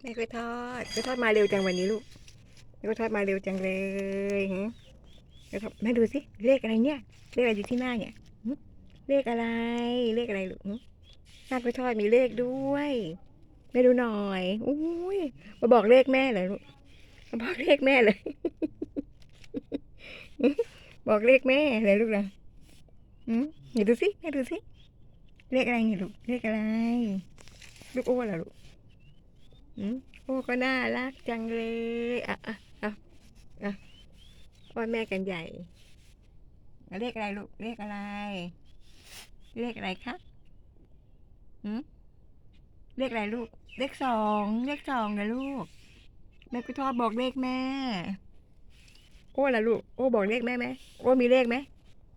แม่กล้วยทอดกล้วยทอดมาเร็วจังวันนี้ลูกแม่กล้วยทอดมาเร็วจังเลยหึแม่ดูสิเลขอะไรเนี่ยเลขอะไรอยู่ที่หน้าเนี่ยเลขอะไรเลขอะไรลูกหน้ากล้วยทอดมีเลขด้วยแม่ดูหน่อยอุ้ยมาบอกเลขแม่เลยลูกมาบอกเลขแม่เลย บอกเลขแม่เลยลูกนะอืมเดี๋ยวดูสิแม่ดูสิเลขอะไรเนี่ยลูกเลขอะไรลูกอ้ล่ะลูกอืม โอ้ก็น่ารักจังเลยอะอะอะอะพ่อแม่กันใหญ่อะเลขอะไรลูกเลขอะไร เลขอะไรคะอืมเลขอะไรลูก เลขสองเลขสองนะลูก แม่กุทอบอกเลขแม่ โอ้ล่ะลูก โอ้บอกเลขแม่ไหมโอ้มีเลขไหม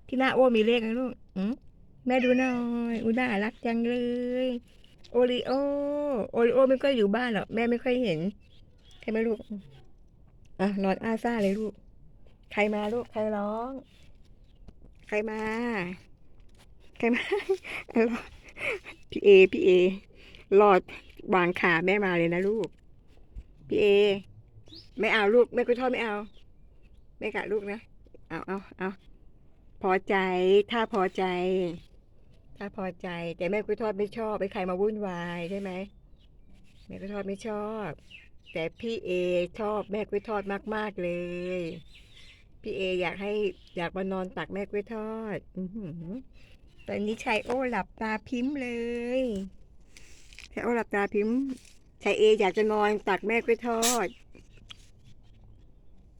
ที่หน้าโอ้มีเลขไหมลูกอืมแม่ดูหน่อยอุ้น่ารักจังเลย โอริโอ โอริโอไม่ค่อยอยู่บ้านหรอกแม่ไม่ค่อยเห็น ใช่ไหมลูก อะนอนอาซ่าเลยลูก ใครมาลูก ใครร้อง ใครมา ใครมาพี่เอ พี่เอรอดวางขาแม่มาเลยนะลูก พี่เอ ไม่เอาลูก แม่กุทอดไม่เอา ไม่กะลูกนะ เอาเอาเอาพอใจ ถ้าพอใจ ถ้าพอใจแต่แม่กุ้ยทอดไม่ชอบไปใครมาวุ่นวายใช่ไหมแม่กุ้ยทอดไม่ชอบ แต่พี่เอชอบแม่กุ้ยทอดมาก ๆ เลย พี่เออยากให้อยากมานอนตักแม่กุ้ยทอด อืตอนนี้ชายโอ้หลับตาพิมพ์เลยชายโอ้หลับตาพิมพ์ชายเออยากจะนอนตักแม่กุ้ยทอด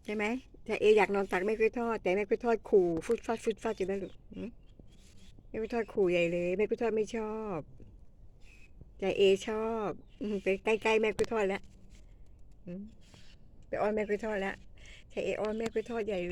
ใช่ไหมชายเออยากนอนตักแม่กุ้ยทอด แต่แม่กุ้ยทอดขู่ฟุดฟัดฟุดฟัดอยู่นั่นหรือ แม่กุ้ยทอดขู่ใหญ่เลยแม่กุ้ยทอดไม่ชอบใจเอชอบไปใกล้ๆแม่กุ้ยทอดแล้วไปอ้อนแม่กุ้ยทอดแล้วใจเออ้อนแม่กุ้ยทอดใหญ่เลย